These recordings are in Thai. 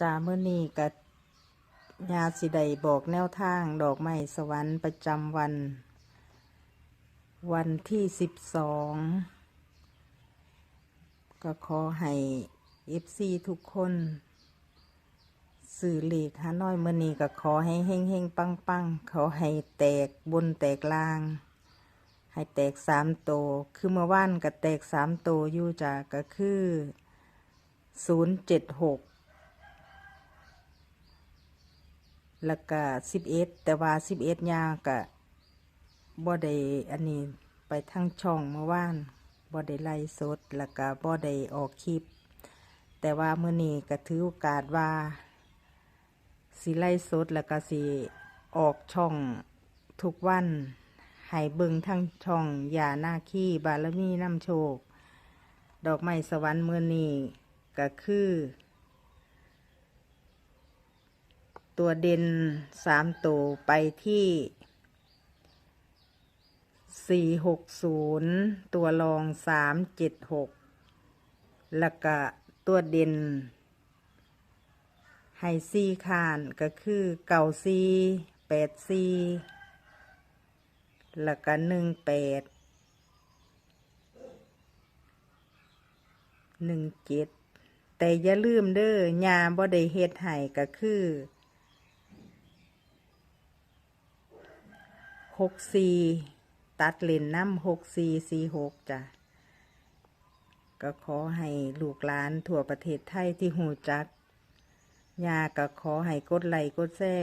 จาเมื่อนี้กับยาสิไดบอกแนวทางดอกไม้สวรรค์ประจำวัน วันที่สิบสองก็ขอให้เอฟซีทุกคน สื่อเลขฮานอยเมื่อนี้ก็ขอให้เฮงเฮงปังปังขอให้แตกบนแตกล่าง ให้แตกสามโตวคือเมื่อวานก็แตกสามโตวอยู่จ้ะก็คือศูนย์เจ็ดหก แล้วก็สิบเอ็ดแต่ว่าสิบเอ็ดยากะบ่ได้อันนี้ไปทั้งช่องเมื่อวานบ่ได้ไล่สดแล้วก็บ่ได้ออกคลิป แต่ว่าเมื้อนี้ก็ถือโอกาสว่าสิไล่สดแล้วก็สิออกช่องทุกวันให้เบิ่งทั้งช่องยาหน้าขี้บารมีน้ำโชค ดอกไม้สวรรค์เมื้อนี้ก็คือ ตัวเด่นสามตัวไปที่สี่หกศูนย์ตัวรองสามเจ็ดหกแล้วก็ตัวเด่นไฮซีคานก็คือเก่าซีแปดซีแล้วก็หนึ่งแปดหนึ่งเจ็ดแต่อย่าลืมเด้อยาบ่ได้เฮ็ดให้ก็คือ หกสี่ตัดเลนน้ำหกสี่สี่หกจ้ะก็ขอให้ลูกหลานทั่วประเทศไทยที่หูจักยาก็ขอให้กดไลค์กดแช่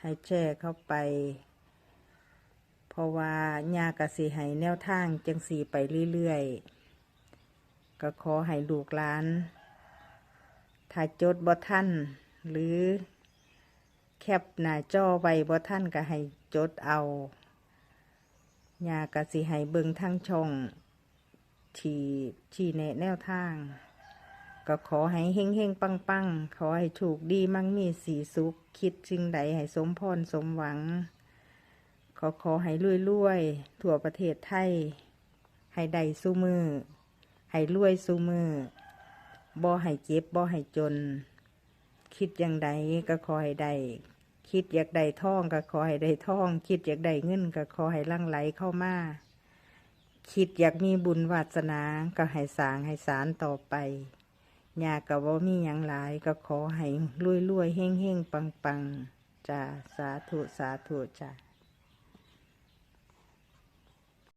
ให้แช่เข้าไป เพราะว่ายากสิให้แนวทางจังสีไปเรื่อยๆ ก็ขอให้ลูกหลาน ถ้าจดบ่ท่านหรือ ปหน้าจอไว้บ่ท่านก็ให้จดเอายากะสิให้เบิ่งทั้งช่องที่ที่แนะแนวทาง ก็ขอให้เฮงเฮงปังปังขอให้ถูกดีมั่งมีสีสุข คิดสิ่งใดให้สมพรสมหวัง ขอขอให้รวยรวยทั่วประเทศไทย ให้ได้สู้มือ ให้รวยสู้มือบ่ให้เจ็บบ่ให้จน คิดอย่างใดก็ขอให้ได้ คิดอยากได้ท่องก็ขอให้ได้ท่อง คิดอยากได้เงินก็ขอให้ลั่งไหลเข้ามาคิดอยากมีบุญวาสนาก็ให้สางให้สารต่อไปอยากกับว่ามีอย่างหลายก็ขอให้รวยรวยเฮ่งเฮ่งปังปังจ้าสาธุสาธุจ้า